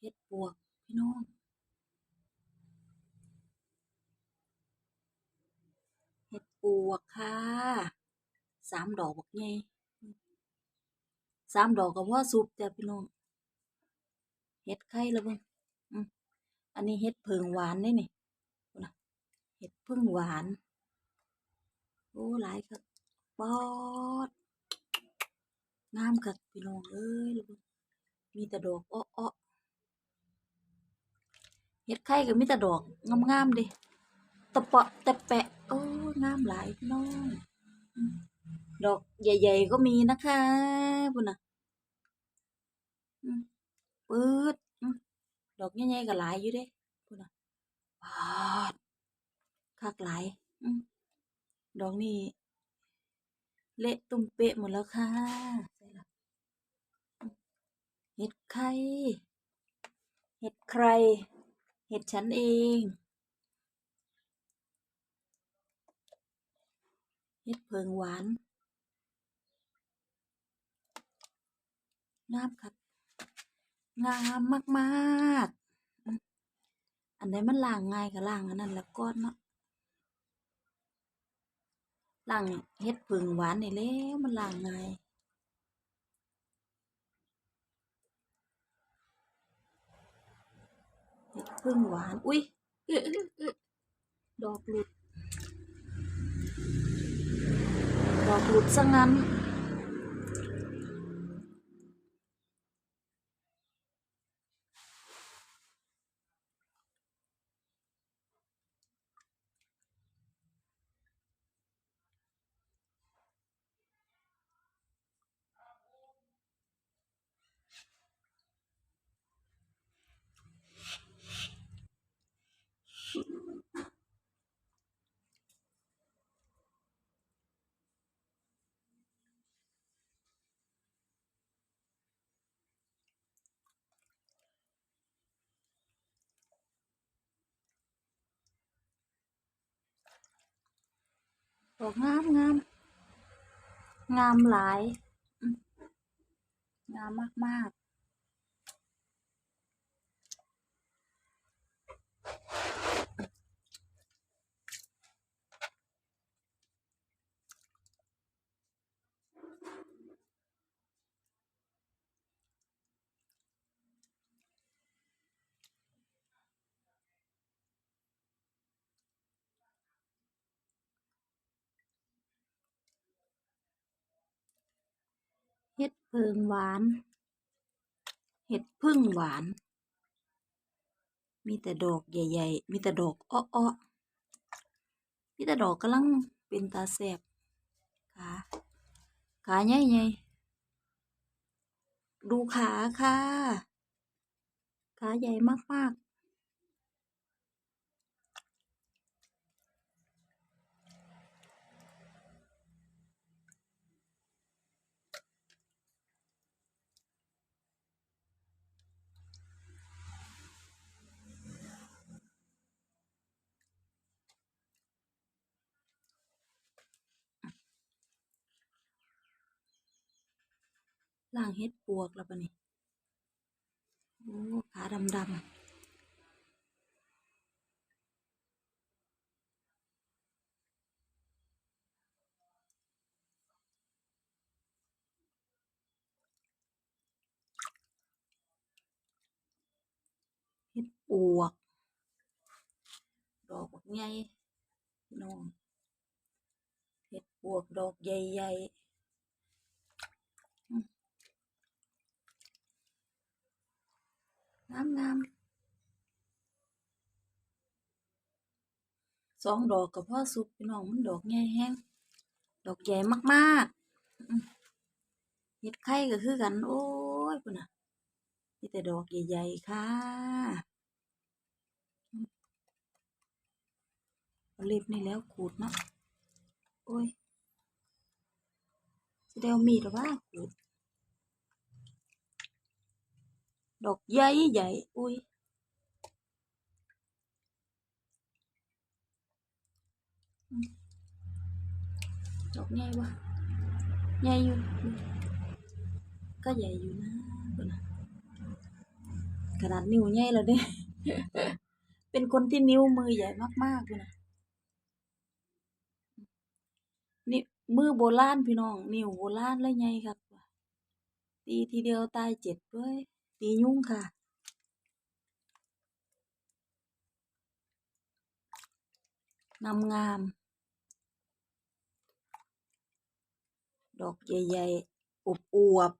เฮ็ดปวก พี่น้องเฮ็ดปวกค่ะสามดอกบักใหญ่สามดอกก็พอสุกจ้ะพี่น้องเฮ็ดไข่แล้วเบิ่งอันนี้เฮ็ดเพิงหวานเด้นี่นน่ะเฮ็ดพึ่งหวาน โอ้หลายคักป๊อดงามคักพี่น้องเอ้ยล้วเบิ่งมีแต่ดอกอ้อ เฮ็ดไข่ก็มีแต่ดอกงามๆเด้ตะเปาะตะแปะ โอ้งามหลายน้องดอกใหญ่ ๆ ก็มีนะคะพุ่นน่ะปื๊ดดอกใหญ่ๆก็หลายอยู่เด้พุ่นน่ะปาดคักหลายดอกนี้เละตุ้มเป๊ะหมดแล้วค่ะเห็ดไข่เห็ดใคร เห็ดฉันเอง เห็ดเพิงหวานงามครับงามมากๆอืมอันใดมันล้างง่ายก็ล้างอันนั้นละก่อนเนาะล้างเห็ดเพิงหวานนี่แล้วมันล้างง่าย เห็ด พึ่งหวาน อุ้ยดอกหลุด ดอกหลุดซะงั้น ดอกงามงามงามหลาย งามมาก เห็ดเพิงหวาน เห็ดพึ่งหวาน มีแต่ดอกใหญ่ ๆ มีแต่ดอกอ้อๆมีแต่ดอกกำลังเป็นตาแซ่บขาขาใหญ่ๆดูขาค่ะ ขาใหญ่มากๆ ล่างเฮ็ดปวกแล้วปะนี่โอ้ขาดำดำเฮ็ดปวก ดอกบักใหญ่น้องเฮ็ดปวกดอกใหญ่ๆอืม งามงามสองดอกก็พอสุกพี่น้องมันดอกใหญ่แฮงดอกใหญ่มากๆเฮ็ดไข่ก็คือกัน โอ้ยพุ่นน่ะมีแต่ดอกใหญ่ๆค่ะเล็บนี่แล้วขูดเนาะโอ้ยสิได้เอามีดหรือวะขูด ดอกใหญ่ใหญ่ อุ้ย ดอกใหญ่วะใหญ่อยู่ ก็ใหญ่อยู่นะขนาดนิ้วใหญ่แล้วเด้เป็นคนที่นิ้วมือใหญ่มากๆพุ่นน่ะนี่มือโบราณพี่น้อง นิ้วโบราณเลยใหญ่คักว่ะตีทีเดียวตายเจ็บเว้ย ตียุ่งค่ะ งามๆดอกใหญ่ๆอวบ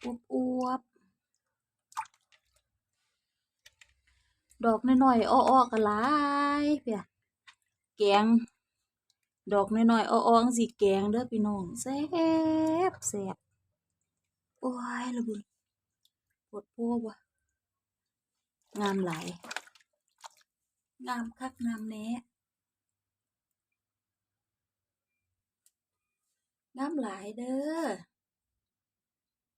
ๆอวบดอกน้อยๆอ้อๆก็หลายเพียแกง ดอกน้อยๆอ้อๆจั่งสีแกงเด้อพี่น้องแซ่บแซ่บโอ้ยละบุญปวดพวกวะงามหลายงามคักงามแน่งามหลายเด้อ